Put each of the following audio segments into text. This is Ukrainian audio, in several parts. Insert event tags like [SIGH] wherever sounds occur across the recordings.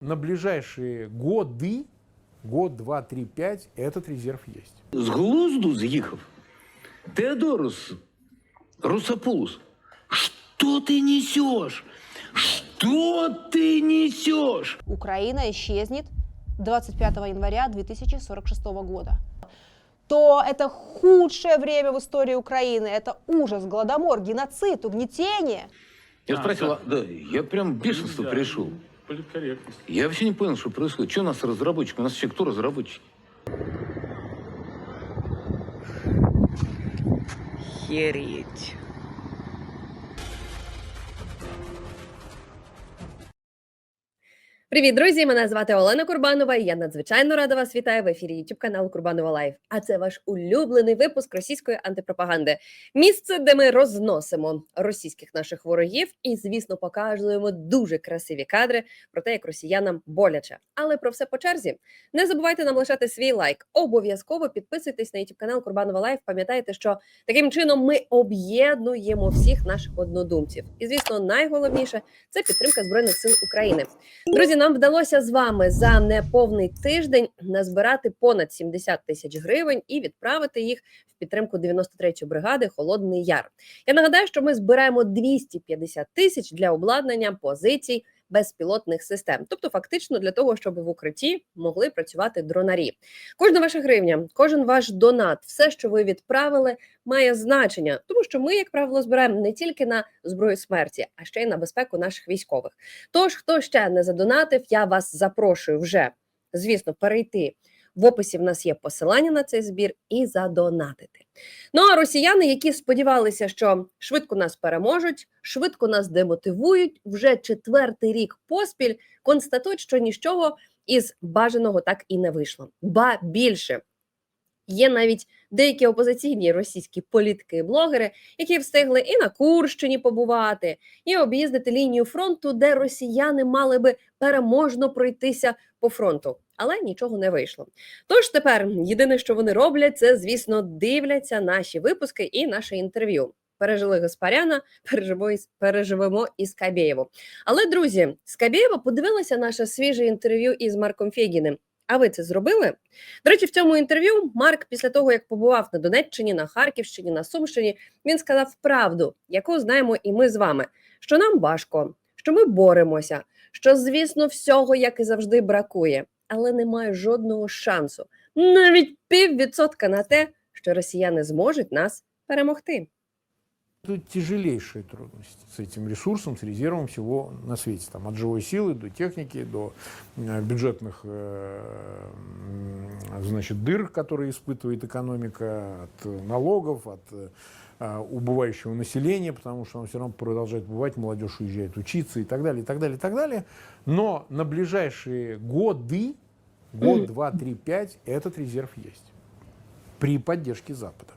На ближайшие годы, год, два, три, пять, этот резерв есть. З глузду з'їхав. Теодорус Русопулус. Что ты несешь? Что ты несешь? Украина исчезнет 25 января 2046 года, то это худшее время в истории Украины. Это ужас, голодомор, геноцид, угнетение. Я А, спросил, да. а, да, я прям в бешенство Да, пришел. Политкорректность. Я вообще не понял, что происходит. Что у нас разработчик? У нас все кто разработчик? Хереть. Привіт, друзі! Мене звати Олена Курбанова. і Я надзвичайно рада вас вітаю в ефірі YouTube каналу Курбанова Лайв. А це ваш улюблений випуск російської антипропаганди. Місце, де ми розносимо російських наших ворогів і, звісно, показуємо дуже красиві кадри про те, як росіянам боляче. Але про все по черзі. Не забувайте нам лишати свій лайк. Обов'язково підписуйтесь на YouTube канал Курбанова Лайв. Пам'ятайте, що таким чином ми об'єднуємо всіх наших однодумців. І, звісно, найголовніше це підтримка збройних сил України. Друзі, нам вдалося з вами за неповний тиждень назбирати понад 70 тисяч гривень і відправити їх в підтримку 93-ї бригади Холодний Яр. Я нагадаю, що ми збираємо 250 тисяч для обладнання позицій безпілотних систем, тобто фактично для того, щоб в укритті могли працювати дронарі. Кожна ваша гривня, кожен ваш донат, все, що ви відправили, має значення, тому що ми, як правило, збираємо не тільки на зброю смерті, а ще й на безпеку наших військових. Тож, хто ще не задонатив, я вас запрошую вже, звісно, перейти. В описі в нас є посилання на цей збір і задонатити. Ну а росіяни, які сподівалися, що швидко нас переможуть, швидко нас демотивують, вже четвертий рік поспіль констатують, що нічого із бажаного так і не вийшло. Ба більше є навіть деякі опозиційні російські політики і блогери, які встигли і на Курщині побувати, і об'їздити лінію фронту, де росіяни мали би переможно пройтися по фронту, але нічого не вийшло. Тож тепер єдине, що вони роблять, це звісно дивляться наші випуски і наше інтерв'ю. Пережили Гаспаряна, переживемо і Скабєєву. Але друзі, Скабєєва подивилася наше свіже інтерв'ю із Марком Фєгіним. А ви це зробили? До речі, в цьому інтерв'ю Марк, після того як побував на Донеччині, на Харківщині, на Сумщині, він сказав правду, яку знаємо і ми з вами, що нам важко, що ми боремося, що, звісно, всього, як і завжди, бракує, але немає жодного шансу, навіть піввідсотка на те, що росіяни зможуть нас перемогти. Тут тяжелейшие трудности с этим ресурсом, с резервом всего на свете. Там, от живой силы до техники, до э, бюджетных э, м, значит, дыр, которые испытывает экономика, от налогов, от э, убывающего населения, потому что он все равно продолжает бывать, молодежь уезжает учиться и так далее, и так далее, и так далее. Но на ближайшие годы, год, два, три, пять, этот резерв есть. При поддержке Запада.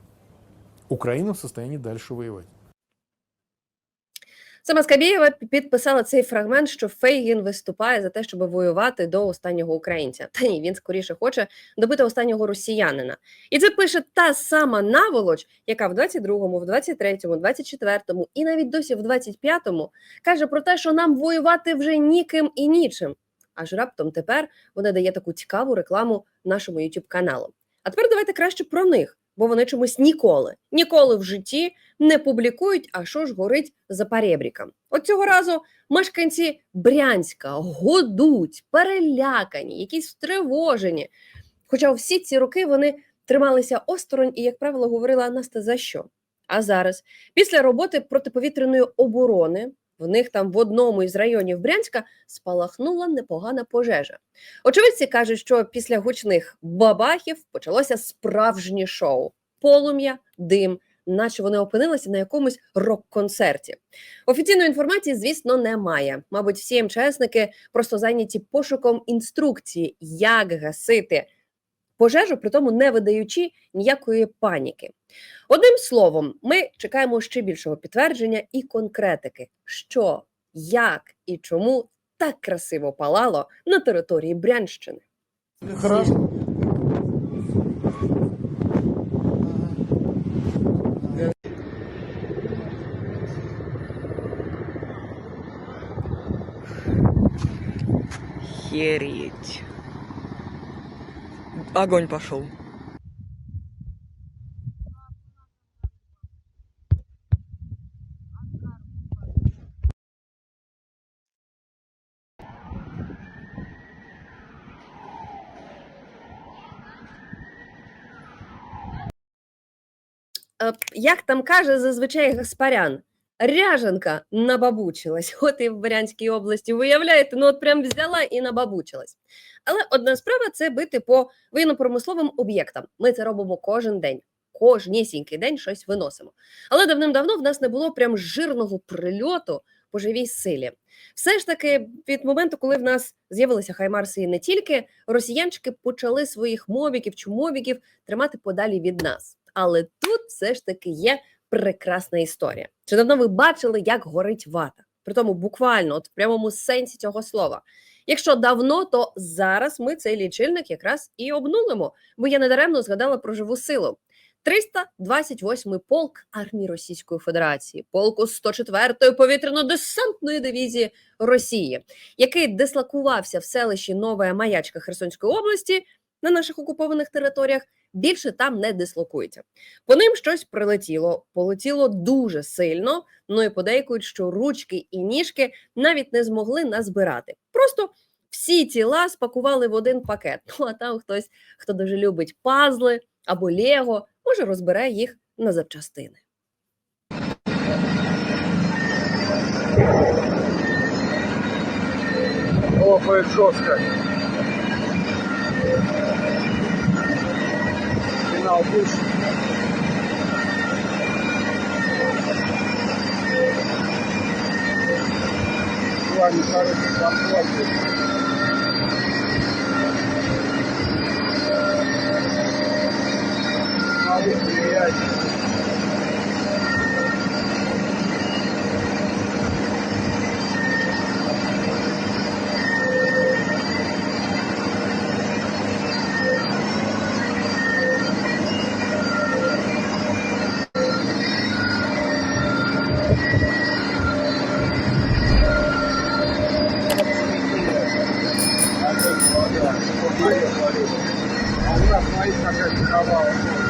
Украина в состоянии дальше воевать. Сама Скабєєва підписала цей фрагмент, що Фейгін виступає за те, щоб воювати до останнього українця. Та ні, він скоріше хоче добити останнього росіянина. І це пише та сама наволоч, яка в 22-му, в 23-му, 24-му і навіть досі в 25-му каже про те, що нам воювати вже ніким і нічим. Аж раптом тепер вона дає таку цікаву рекламу нашому youtube каналу. А тепер давайте краще про них, бо вони чомусь ніколи, ніколи в житті не публікують, а що ж горить за перебріком. От цього разу мешканці Брянська годуть, перелякані, якісь стривожені. Хоча всі ці роки вони трималися осторонь і, як правило, говорила Настя за що. А зараз, після роботи протиповітряної оборони, в них там в одному із районів Брянська спалахнула непогана пожежа. Очевидці кажуть, що після гучних бабахів почалося справжнє шоу: полум'я, дим, наче вони опинилися на якомусь рок-концерті. Офіційної інформації, звісно, немає. Мабуть, всі МЧСники просто зайняті пошуком інструкції, як гасити пожежу, при тому не видаючи ніякої паніки. Одним словом, ми чекаємо ще більшого підтвердження і конкретики, що, як і чому так красиво палало на території Брянщини. Хорошо. Огонь пошел. Е, Як там каже зазвичай Гаспарян, ряженка набабучилась. [LAUGHS] От і в Брянській області, виявляєте, ну от прям взяла і набабучилась. Але одна справа це бити по воєнно-промисловим об'єктам. Ми це робимо кожен день. Кожнісінький день щось виносимо. Але давним-давно в нас не було прям жирного прильоту по живій силі. Все ж таки, від моменту, коли в нас з'явилися хаймарси і не тільки, росіянчики почали своїх мобіків чи мобіків тримати подалі від нас. Але тут все ж таки є прекрасна історія. Чи давно ви бачили, як горить вата? Притому буквально, от в прямому сенсі цього слова. Якщо давно, то зараз ми цей лічильник якраз і обнулимо, бо я недаремно згадала про живу силу. 328-й полк армії Російської Федерації, полку 104-ї повітряно-десантної дивізії Росії, який дислокувався в селищі Нова Маячка Херсонської області на наших окупованих територіях, більше там не дислокується. По ним щось прилетіло, полетіло дуже сильно. Ну і подейкують, що ручки і ніжки навіть не змогли назбирати. Просто всі тіла спакували в один пакет. [LAUGHS] Ну а там хтось, хто дуже любить пазли або лего, може розбере їх на запчастини. Лопает жестко. Genau, Busch. So eine Karre ist verantwortlich. Yeah. Голова.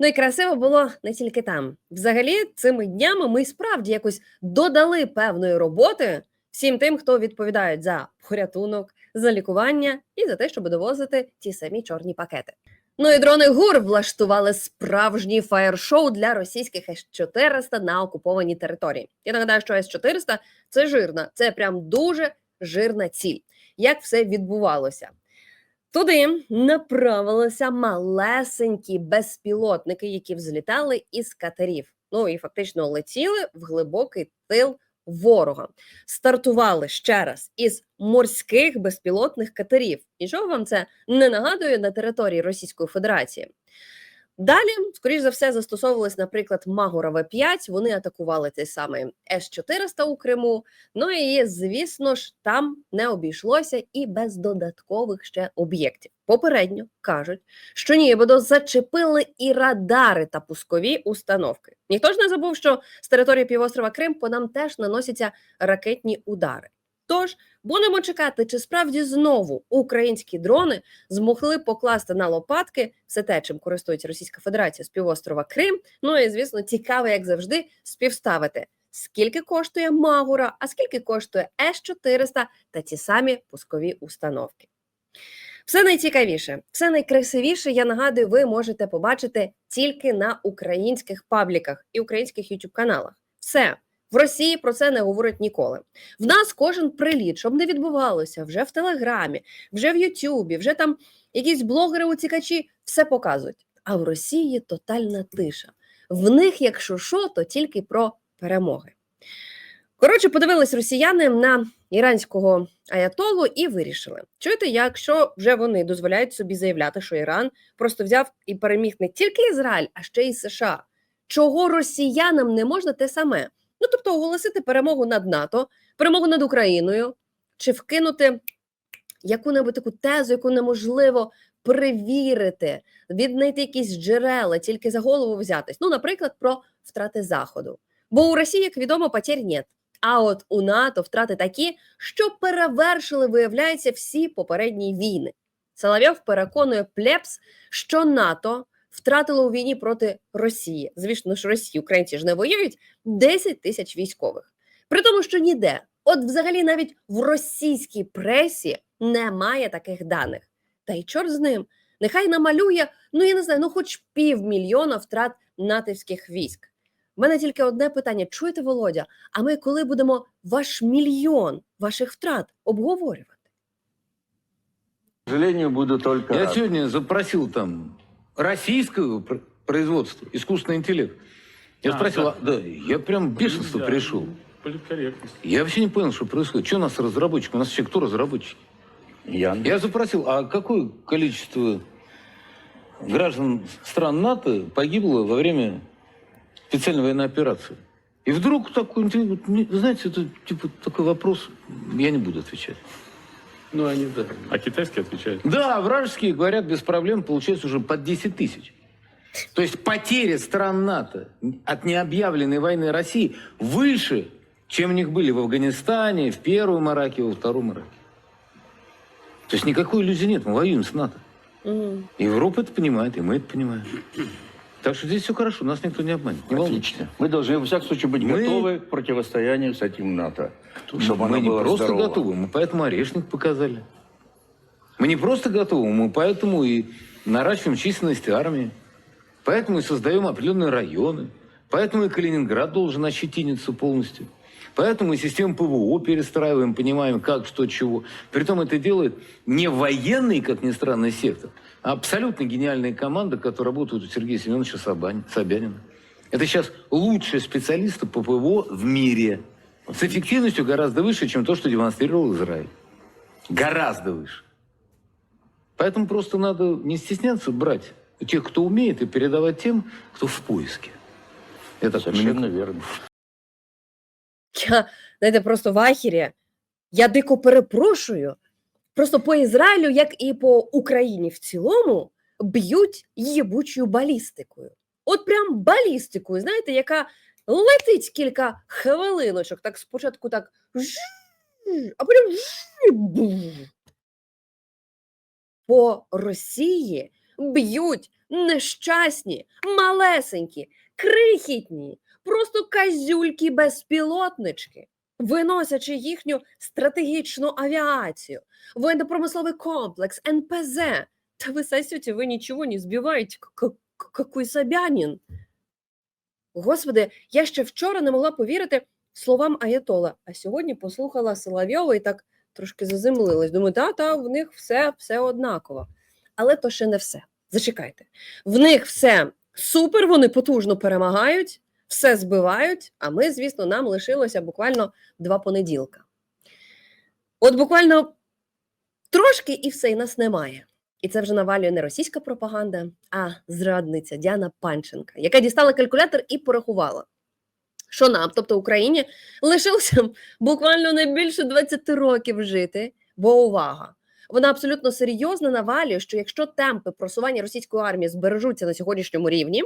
Ну і красиво було не тільки там. Взагалі, цими днями ми справді якось додали певної роботи всім тим, хто відповідають за порятунок, за лікування і за те, щоб довозити ті самі чорні пакети. Ну і дрони ГУР влаштували справжній фаєр-шоу для російських С-400 на окупованій території. Я нагадаю, що С-400 – це жирна, це прям дуже жирна ціль. Як все відбувалося? Туди направилися малесенькі безпілотники, які взлітали із катерів. Ну і фактично летіли в глибокий тил ворога. Стартували ще раз із морських безпілотних катерів. І що вам це не нагадує на території Російської Федерації. Далі, скоріш за все, застосовувались, наприклад, Магура В5. Вони атакували цей самий С-400 у Криму. Ну і, звісно ж, там не обійшлося і без додаткових ще об'єктів. Попередньо кажуть, що нібито зачепили і радари та пускові установки. Ніхто ж не забув, що з території півострова Крим по нам теж наносяться ракетні удари. Тож будемо чекати, чи справді знову українські дрони змогли покласти на лопатки все те, чим користується Російська Федерація з півострова Крим. Ну і звісно, цікаво, як завжди, співставити. Скільки коштує Магура, а скільки коштує С-400 та ті самі пускові установки. Все найцікавіше, все найкрасивіше, я нагадую, ви можете побачити тільки на українських пабліках і українських youtube каналах. Все. В Росії про це не говорять ніколи. В нас кожен приліт, щоб не відбувалося вже в Телеграмі, вже в Ютубі, вже там якісь блогери уцікачі все показують. А в Росії тотальна тиша. В них, якщо що, то тільки про перемоги. Коротше, подивились росіяни на іранського аятолу і вирішили: чуєте, якщо вже вони дозволяють собі заявляти, що Іран просто взяв і переміг не тільки Ізраїль, а ще й США. Чого росіянам не можна те саме? Ну тобто оголосити перемогу над НАТО, перемогу над Україною, чи вкинути яку-небудь таку тезу, яку неможливо перевірити, віднайти якісь джерела, тільки за голову взятись. Ну, наприклад, про втрати Заходу. Бо у Росії, як відомо, потерь нет. А от у НАТО втрати такі, що перевершили, виявляється, всі попередні війни. Соловйов переконує плебс, що НАТО втратило у війні проти Росії. Звісно ж, Росії українці ж не воюють 10 тисяч військових. При тому, що ніде, от взагалі навіть в російській пресі немає таких даних. Та й чорт з ним. Нехай намалює, ну я не знаю, ну хоч півмільйона втрат натівських військ. У мене тільки одне питання: чуєте, Володя? А ми коли будемо ваш мільйон ваших втрат обговорювати? К сожалению, буду только Я рад. сегодня запросил там российского пр- производства, искусственный интеллект. Я А, спросил, да. а, да, я прям бешенство пришел. Политкорректность. Я вообще не понял, что происходит. Что у нас разработчик? У нас вообще кто разработчик? Яндекс. Я запросил, а какое количество граждан стран НАТО погибло во время специальной военной операции? И вдруг такой, знаете, это типа такой вопрос, я не буду отвечать. Ну, они, да. А китайский отвечает. Да, вражеские, говорят, без проблем получается уже под 10 тысяч. То есть потеря стран НАТО от необъявленной войны России выше, чем у них были в Афганистане, в первом Ираке, во втором Ираке. То есть никакой иллюзии нет, мы воюем с НАТО. Европа это понимает, и мы это понимаем. Так что здесь все хорошо, нас никто не обманет. Не. Отлично. Мы должны, во всяком случае, быть Мы- готовы к противостоянию с этим НАТО. Чтобы мы не просто здорово. готовы, мы поэтому орешник показали. Мы не просто готовы, мы поэтому и наращиваем численность армии. Поэтому и создаем определенные районы. Поэтому и Калининград должен ощетиниться полностью. Поэтому и систему ПВО перестраиваем, понимаем, как, что, чего. Притом это делает не военный, как ни странно, сектор, абсолютно гениальная команда, которая работает у Сергея Семеновича Собань- Собянина. Это сейчас лучшие специалисты по ПВО в мире. С эффективностью гораздо выше, чем то, что демонстрировал Израиль. Гораздо выше. Поэтому просто надо не стесняться брать у тех, кто умеет, и передавать тем, кто в поиске. Это Совершенно верно. Я, знаєте, просто в ахірі. Я дико перепрошую. Просто по Ізраїлю, як і по Україні в цілому, б'ють їбучою балістикою. От прям балістикою, знаєте, яка летить кілька хвилиночок. Так спочатку так а потім. По Росії б'ють нещасні, малесенькі, крихітні, просто казюльки безпілотнички, виносячи їхню стратегічну авіацію, военно-промисловий комплекс, НПЗ. Та ви сосете, ви нічого не збиваєте, какой Собянин. Господи, я ще вчора не могла повірити словам Аятола, а сьогодні послухала Соловйова і так трошки заземлилась. Думаю, та, та, в них все, все однаково. Але то ще не все. Зачекайте. В них все супер, вони потужно перемагають, все збивають, а ми, звісно, нам лишилося буквально два понеділка. От буквально трошки і все, і нас немає. І це вже навалює не російська пропаганда, а зрадниця Діана Панченка, яка дістала калькулятор і порахувала, що нам, тобто Україні, лишилося буквально не більше 20 років жити. Бо увага! Вона абсолютно серйозно навалює, що якщо темпи просування російської армії збережуться на сьогоднішньому рівні,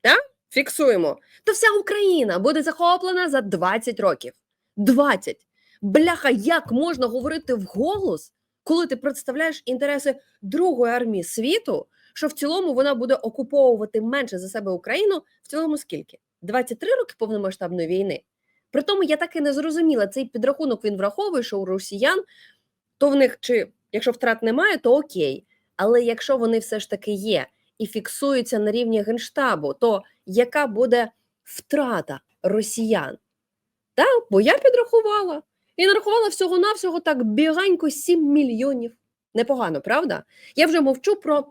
так, фіксуємо, то вся Україна буде захоплена за 20 років. 20! Бляха, як можна говорити вголос, коли ти представляєш інтереси другої армії світу, що в цілому вона буде окуповувати менше за себе Україну, в цілому скільки? 23 роки повномасштабної війни. При тому я так і не зрозуміла, цей підрахунок він враховує, що у росіян, то в них чи якщо втрат немає, то окей. Але якщо вони все ж таки є і фіксуються на рівні генштабу, то яка буде втрата росіян? Та, бо я підрахувала і нарахувала всього-навсього так біганько 7 мільйонів. Непогано, правда? Я вже мовчу про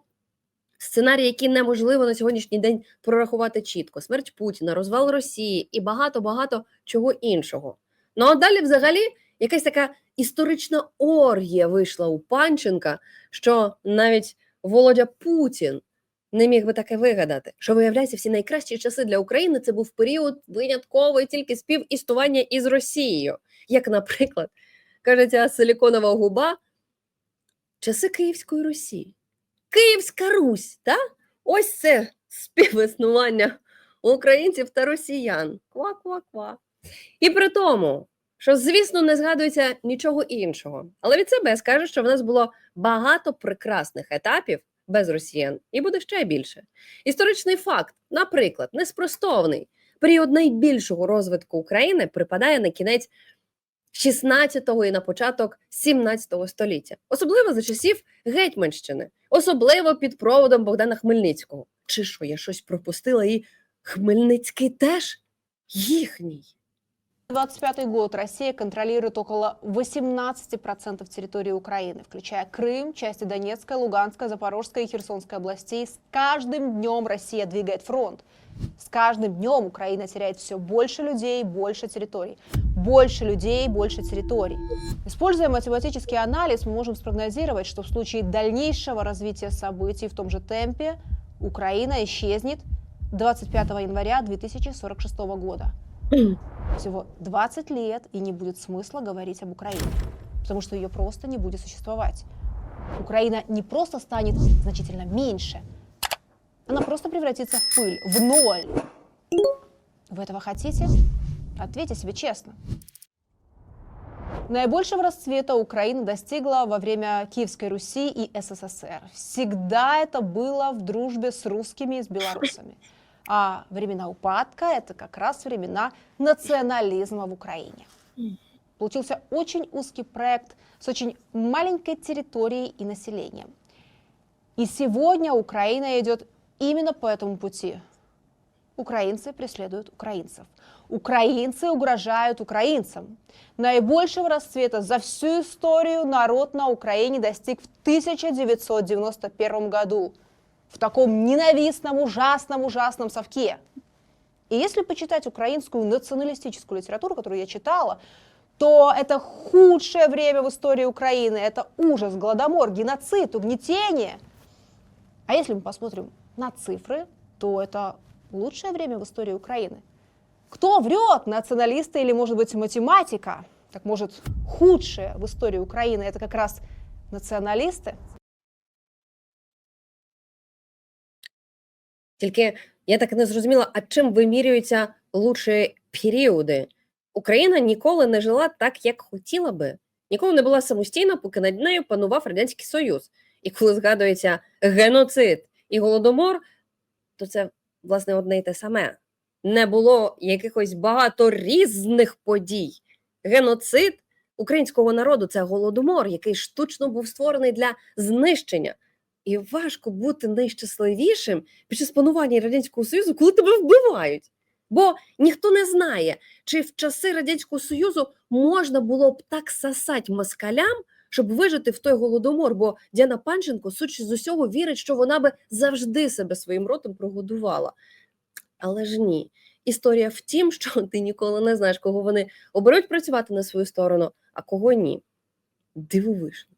Сценарії, які неможливо на сьогоднішній день прорахувати чітко: смерть Путіна, розвал Росії і багато багато чого іншого. Ну а далі, взагалі, якась така історична оргія вийшла у Панченка, що навіть Володя Путін не міг би таке вигадати. Що виявляється, всі найкращі часи для України це був період винятковий тільки співіснування із Росією, як, наприклад, каже ця силіконова губа, часи Київської Русі. Київська Русь, та? Ось це співіснування українців та росіян. Ква-ква-ква. І при тому, що, звісно, не згадується нічого іншого. Але від себе я скажу, що в нас було багато прекрасних етапів без росіян, і буде ще більше. Історичний факт, наприклад, неспростовний. Період найбільшого розвитку України припадає на кінець 16-го і на початок 17-го століття, особливо за часів Гетьманщини, особливо під проводом Богдана Хмельницького. Чи що я щось пропустила? І Хмельницький теж їхній. 25 год Россия контролирует около 18% территории Украины, включая Крым, части Донецкой, Луганской, Запорожской и Херсонской областей. С каждым днем Россия двигает фронт. С каждым днем Украина теряет все больше людей, больше территорий. Больше людей, больше территорий. Используя математический анализ, мы можем спрогнозировать, что в случае дальнейшего развития событий в том же темпе Украина исчезнет 25 января 2046 года. [CLEARS THROAT] Всего 20 лет, и не будет смысла говорить об Украине, потому что ее просто не будет существовать. Украина не просто станет значительно меньше, она просто превратится в пыль, в ноль. Вы этого хотите? Ответьте себе честно. Наибольшего расцвета Украина достигла во время Киевской Руси и СССР. Всегда это было в дружбе с русскими и с белорусами. А времена упадка – это как раз времена национализма в Украине. Получился очень узкий проект с очень маленькой территорией и населением. И сегодня Украина идет именно по этому пути. Украинцы преследуют украинцев. Украинцы угрожают украинцам. Наибольшего расцвета за всю историю народ на Украине достиг в 1991 году. В таком ненавистном, ужасном, ужасном совке. И если почитать украинскую националистическую литературу, которую я читала, то это худшее время в истории Украины. Это ужас, голодомор, геноцид, угнетение. А если мы посмотрим на цифры, то это лучшее время в истории Украины. Кто врет, националисты или, может быть, математика? Так может, худшее в истории Украины это как раз националисты? Тільки я так не зрозуміла, а чим вимірюються лучші періоди? Україна ніколи не жила так, як хотіла би. Ніколи не була самостійна, поки над нею панував Радянський Союз. І коли згадується геноцид і голодомор, то це власне одне й те саме. Не було якихось багато різних подій. Геноцид українського народу це голодомор, який штучно був створений для знищення. І важко бути найщасливішим під час панування Радянського Союзу, коли тебе вбивають. Бо ніхто не знає, чи в часи Радянського Союзу можна було б так сасать москалям, щоб вижити в той голодомор. Бо Діана Панченко, судячи з усього, вірить, що вона би завжди себе своїм ротом прогодувала. Але ж ні. Історія в тім, що [LAUGHS] ти ніколи не знаєш, кого вони оберуть працювати на свою сторону, а кого ні. Дивовижно.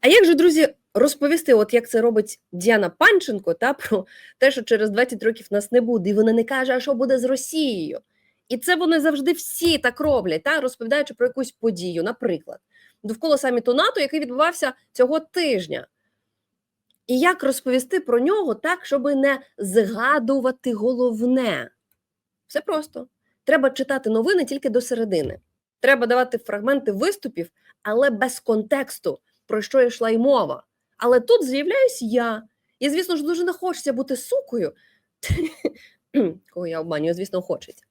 А як же, друзі, розповісти, от як це робить Діана Панченко, та про те, що через 20 років нас не буде, і вона не каже, а що буде з Росією. І це вони завжди всі так роблять, та розповідаючи про якусь подію, наприклад, довкола саміту НАТО, який відбувався цього тижня. І як розповісти про нього так, щоб не згадувати головне? Все просто. Треба читати новини тільки до середини. Треба давати фрагменти виступів, але без контексту, про що йшла й мова. Але тут з'являюсь я. І, звісно ж, дуже не хочеться бути сукою. [CLEARS THROAT] Кого я обманюю, звісно, хочеться.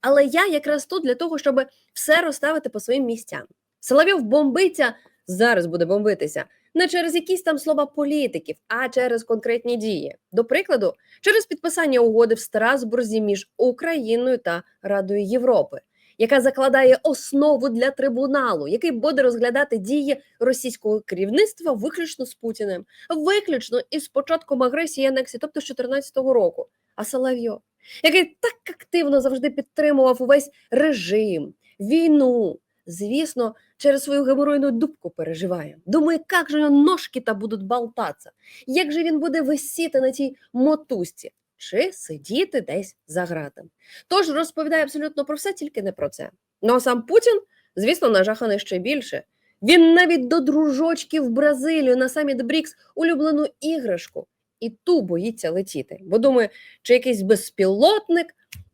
Але я якраз тут для того, щоб все розставити по своїм місцям. Соловйов бомбиться, зараз буде бомбитися, не через якісь там слова політиків, а через конкретні дії. До прикладу, через підписання угоди в Страсбурзі між Україною та Радою Європи. Яка закладає основу для трибуналу, який буде розглядати дії російського керівництва виключно з Путіним, виключно із початком агресії і анексії, тобто з 2014 року. А Соловйов, який так активно завжди підтримував увесь режим, війну, звісно, через свою геморройну дубку переживає. Думає, як же ножки-то будуть болтатися, як же він буде висіти на цій мотузці, чи сидіти десь за гратом. Тож розповідає абсолютно про все, тільки не про це. Ну а сам Путін, звісно, нажаханий ще більше. Він навіть до дружочків в Бразилію на саміт Брікс улюблену іграшку і ту боїться летіти, бо думає, чи якийсь безпілотник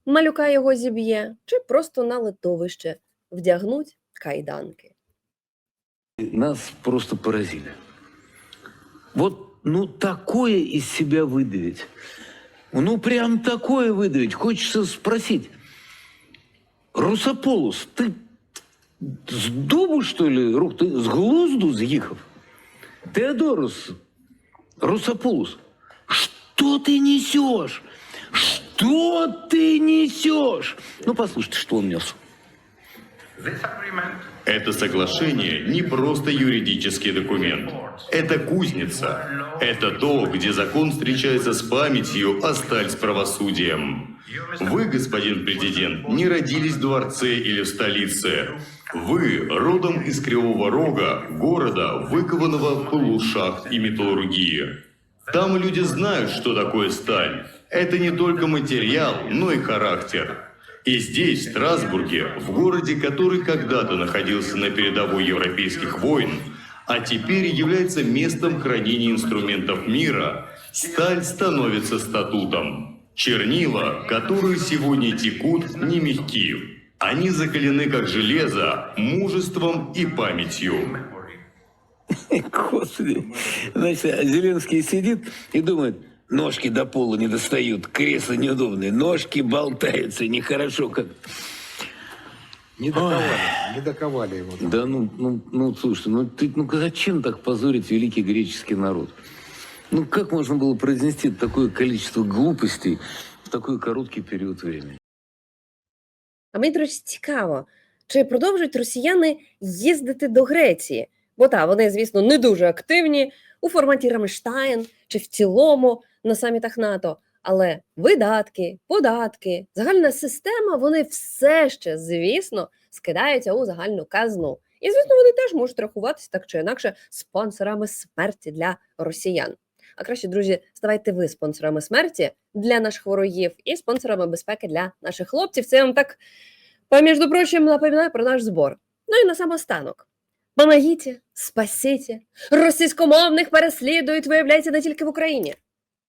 малюка його зіб'є, чи просто на литовище вдягнуть кайданки. Нас просто поразили. Вот, ну, такое из себя выдавить. Ну, прям такое выдавить. Хочется спросить. Русополус, ты с дубу, что ли, рук? Ты с глузду з'їхав? Теодорус, Русополус, что ты несешь? Что ты несешь? Ну, послушайте, что он нес. Это соглашение не просто юридический документ. Это кузница. Это то, где закон встречается с памятью, а сталь с правосудием. Вы, господин президент, не родились в дворце или в столице. Вы родом из Кривого Рога, города, выкованного в пылу шахт и металлургии. Там люди знают, что такое сталь. Это не только материал, но и характер. И здесь, в Страсбурге, в городе, который когда-то находился на передовой европейских войн, а теперь является местом хранения инструментов мира, сталь становится статутом. Чернила, которые сегодня текут, не мягкие. Они закалены как железо, мужеством и памятью. [LAUGHS] Господи. Значит, Зеленский сидит и думает, ножки до пола не достают, кресло неудобное, ножки болтаются, нехорошо как. Не доковали, не доковали его. Да ну, ну, ну, слушай, ну ты, ну зачем так позорить великий греческий народ? Ну как можно было произнести такое количество глупостей в такой короткий период времени? А мені, до речі, цікаво, чи продовжують росіяни їздити до Греції? Бо так, вони, звісно, не дуже активні у форматі Рамштайн чи в цілому на самітах НАТО. Але видатки, податки, загальна система, вони все ще, звісно, скидаються у загальну казну. І, звісно, вони теж можуть рахуватися так чи інакше спонсорами смерті для росіян. А краще, друзі, ставайте ви спонсорами смерті для наших ворогів і спонсорами безпеки для наших хлопців. Це я вам так, поміж прочим, напоминаю про наш збор. Ну і на самостанок. Помогите, спасите. Російськомовних переслідують, виявляється, не тільки в Україні.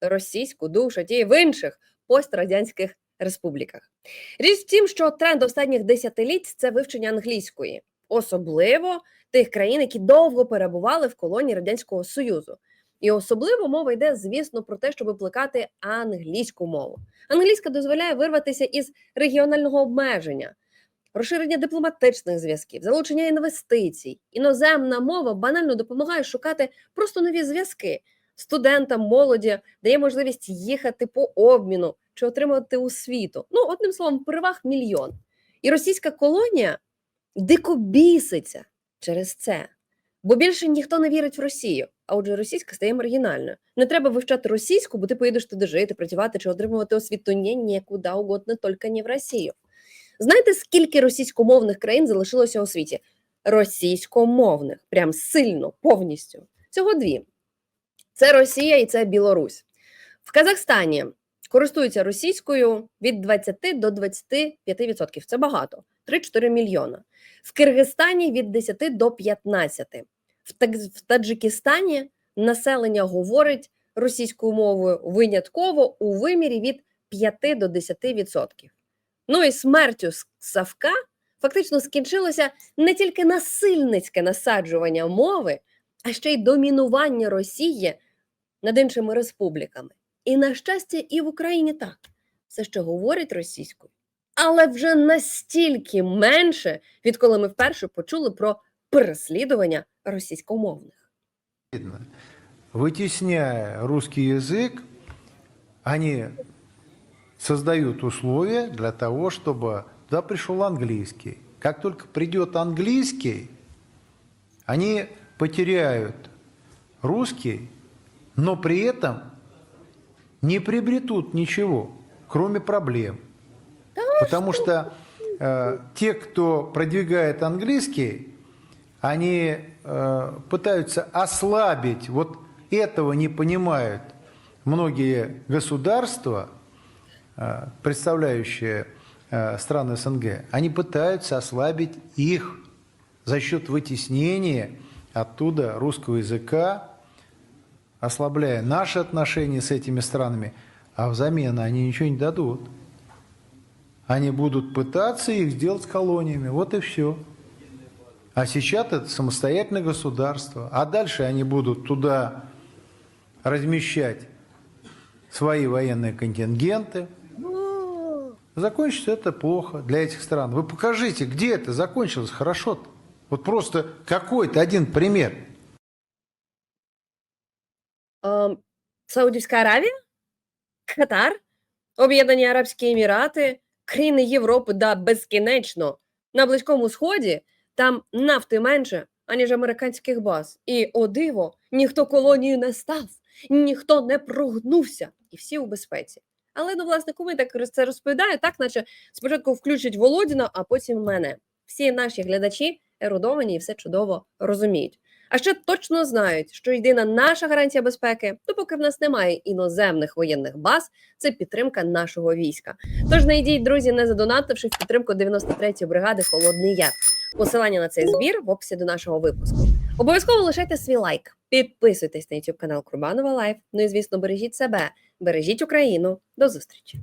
Російську душать і в інших пострадянських республіках. Річ в тім, що тренд останніх десятиліть це вивчення англійської, особливо тих країн, які довго перебували в колонії Радянського Союзу. І особливо мова йде, звісно, про те, щоб плекати англійську мову. Англійська дозволяє вирватися із регіонального обмеження, розширення дипломатичних зв'язків, залучення інвестицій. Іноземна мова банально допомагає шукати просто нові зв'язки студентам, молоді, дає можливість їхати по обміну чи отримати освіту. Ну, одним словом, переваг мільйон. І російська колонія дико біситься через це. Бо більше ніхто не вірить в Росію. А отже, російська стає маргінальною. Не треба вивчати російську, бо ти поїдеш туди жити, працювати чи отримувати освіту. Ні, нікуди угодно, тільки не в Росію. Знаєте, скільки російськомовних країн залишилося у світі? Російськомовних, прям сильно, повністю. Цього дві: це Росія і це Білорусь. В Казахстані користуються російською від 20 до 25%. Це багато 3-4 мільйона. В Киргизстані від 10 до 15. В, Таджикистані населення говорить російською мовою винятково у вимірі від 5 до 10%. Ну і смертю Савка фактично скінчилося не тільки насильницьке насаджування мови, а ще й домінування Росії над іншими республіками. І, на щастя, і в Україні так. Все ще говорять російською, але вже настільки менше, відколи ми вперше почули про переслідування російськомовних. видно. Вытесняя русский язык, они создают условия для того, чтобы туда пришел английский. Как только придет английский, они потеряют русский, но при этом не приобретут ничего, кроме проблем. Потому что э, те, кто продвигает английский, они э, пытаются ослабить, вот этого не понимают многие государства, э, представляющие э, страны СНГ, они пытаются ослабить их за счет вытеснения оттуда русского языка, ослабляя наши отношения с этими странами, а взамен они ничего не дадут. Они будут пытаться их сделать колониями, вот и все. А сейчас это самостоятельное государство, а дальше они будут туда размещать свои военные контингенты. Закончится это плохо для этих стран. Вы покажите, где это закончилось хорошо -то. Вот просто какой-то один пример. Саудівська Аравія, Катар, Об'єднані Арабські Емірати, країни Європи, да безкінечно. На Близькому Сході там нафти менше, аніж американських баз. І, о диво, ніхто колонію не став, ніхто не прогнувся, і всі у безпеці. Але ну, власне, кому так це розповідаю, так наче спочатку включать Володіна, а потім мене. Всі наші глядачі ерудовані і все чудово розуміють. А ще точно знають, що єдина наша гарантія безпеки, допоки в нас немає іноземних воєнних баз, це підтримка нашого війська. Тож не йдіть, друзі, не задонативши в підтримку 93-ї бригади Холодний Яр. Посилання на цей збір в описі до нашого випуску. Обов'язково лишайте свій лайк, підписуйтесь на YouTube канал Курбанова Лайф. Ну і звісно, бережіть себе, бережіть Україну. До зустрічі!